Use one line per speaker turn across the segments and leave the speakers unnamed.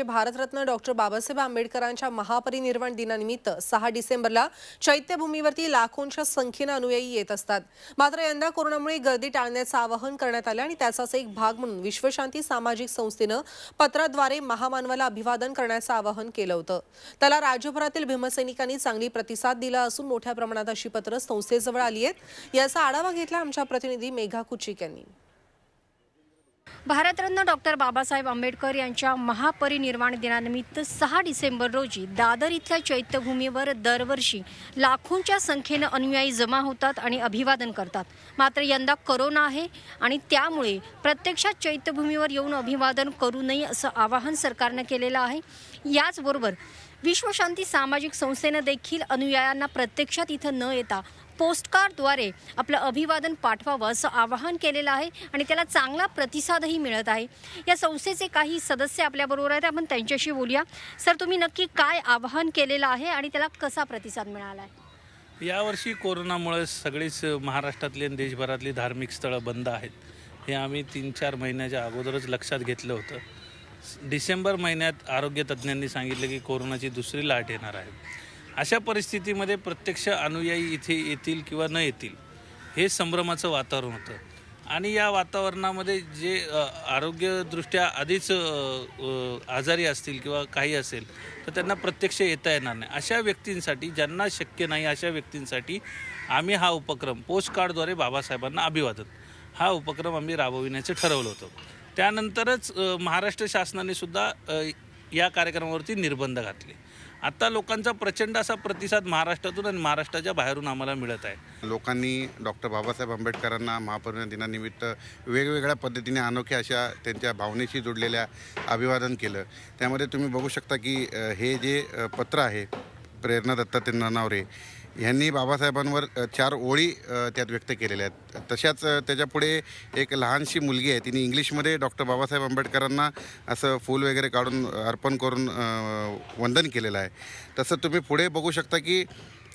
Bharat Ratna doctor Babasaheb आंबेडकरांच्या महापरिनिर्वाण दिनानिमित्त सहा डिसेंबरला चैत्यभूमीवरती लाखोंच्या संख्येनं अनुयायी येत असतात. मात्र यंदा कोरोनामुळे गर्दी टाळण्याचं आवाहन करण्यात आलं आणि त्याचाच एक भाग म्हणून विश्वशांती सामाजिक संस्थेनं पत्राद्वारे महामानवाला अभिवादन करण्याचं आवाहन केलं होतं. त्याला राज्यभरातील भीमसैनिकांनी चांगली प्रतिसाद दिला असून मोठ्या प्रमाणात अशी पत्रं संस्थेजवळ आली आहेत. याचा आढावा घेतला आमच्या प्रतिनिधी मेघा कुचिक यांनी.
भारतरत्न डॉक्टर बाबासाहेब आंबेडकर यांच्या महापरिनिर्वाण दिनानिमित्त सहा डिसेंबर रोजी दादर इथल्या चैत्यभूमीवर दरवर्षी लाखोंच्या संख्येनं अनुयायी जमा होतात आणि अभिवादन करतात. मात्र यंदा करोना आहे आणि त्यामुळे प्रत्यक्षात चैत्यभूमीवर येऊन अभिवादन करू नये असं आवाहन सरकारनं केलेलं आहे. याचबरोबर विश्वशांती सामाजिक संस्थेनं देखील अनुयायांना प्रत्यक्षात इथं न येता पोस्टकार्डद्वारे आपलं अभिवादन पाठवावं असं आवाहन केलेलं आहे आणि त्याला चांगला प्रतिसादही मिळत आहे. या संस्थेचे काही सदस्य आपल्याबरोबर आहेत. आपण त्यांच्याशी बोलूया. सर तुम्ही नक्की काय आवाहन केलेलं आहे आणि त्याला कसा प्रतिसाद मिळाला आहे
यावर्षी कोरोनामुळे सगळीच महाराष्ट्रातले आणि देशभरातली धार्मिक स्थळं बंद आहेत. हे आम्ही तीन चार महिन्याच्या अगोदरच लक्षात घेतलं होतं. डिसेंबर महिन्यात आरोग्य तज्ज्ञांनी सांगितलं की कोरोनाची दुसरी लाट येणार आहे. अशा परिस्थितीमध्ये प्रत्यक्ष अनुयायी इथे येतील किंवा न येतील हे संभ्रमाचं वातावरण होतं. आणि या वातावरणामध्ये जे आरोग्यदृष्ट्या आधीच आजारी असतील किंवा काही असेल तर त्यांना प्रत्यक्ष येता येणार नाही. अशा व्यक्तींसाठी ज्यांना शक्य नाही अशा व्यक्तींसाठी आम्ही हा उपक्रम पोस्टकार्डद्वारे बाबासाहेबांना अभिवादन. हा उपक्रम आम्ही राबविण्याचं ठरवलं होतं. त्यानंतरच महाराष्ट्र शासनाने सुद्धा या कार्यक्रमावरती निर्बंध घातले. आता लोकांचा प्रचंड असा प्रतिसाद महाराष्ट्रातून आणि महाराष्ट्राच्या बाहेरून आम्हाला मिळत आहे.
लोकांनी डॉक्टर बाबासाहेब आंबेडकरांना महापरिनिर्वाण दिनानिमित्त वेगवेगळ्या पद्धतीने अनोख्या अशा त्यांच्या भावनेशी जोडलेल्या अभिवादन केलं. त्यामध्ये तुम्ही बघू शकता की हे जे पत्र आहे प्रेरणा दत्तात्रय नावरे ह्यांनी बाबासाहेबांवर चार ओळी त्यात व्यक्त केलेल्या आहेत. तशाच त्याच्यापुढे एक लहानशी मुलगी आहे. तिने इंग्लिशमध्ये डॉक्टर बाबासाहेब आंबेडकरांना असं फूल वगैरे काढून अर्पण करून वंदन केलेलं आहे. तसं तुम्ही पुढे बघू शकता की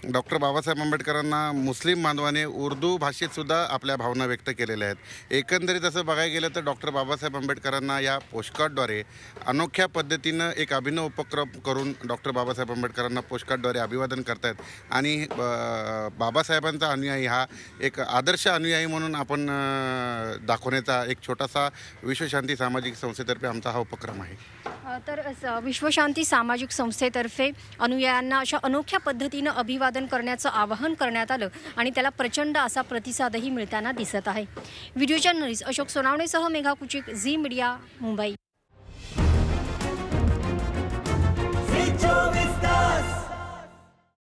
डॉक्टर बाबासाहेब आंबेडकरांना मुस्लिम बांधवाने उर्दू भाषेतसुद्धा आपल्या भावना व्यक्त केलेल्या आहेत. एकंदरीत असं बघायला गेलं तर डॉक्टर बाबासाहेब आंबेडकरांना या पोस्टकार्डद्वारे अनोख्या पद्धतीनं एक अभिनव उपक्रम करून डॉक्टर बाबासाहेब आंबेडकरांना पोस्टकार्डद्वारे अभिवादन करतायत. आणि बाबासाहेबांचा अनुयायी हा एक आदर्श अनुयायी म्हणून आपण दाखवण्याचा एक छोटासा विश्वशांती सामाजिक संस्थेतर्फे आमचा हा उपक्रम आहे.
तर विश्वशांती सामाजिक संस्थेतर्फे अनुयायांना अशा अनोख्या पद्धतीनं अभिवादन करण्याचं आवाहन करण्यात आलं आणि त्याला प्रचंड असा प्रतिसादही मिळताना दिसत आहे. व्हिडिओ जर्नलिस्ट अशोक सोनावणेसह मेघा कुचिक झी मीडिया मुंबई.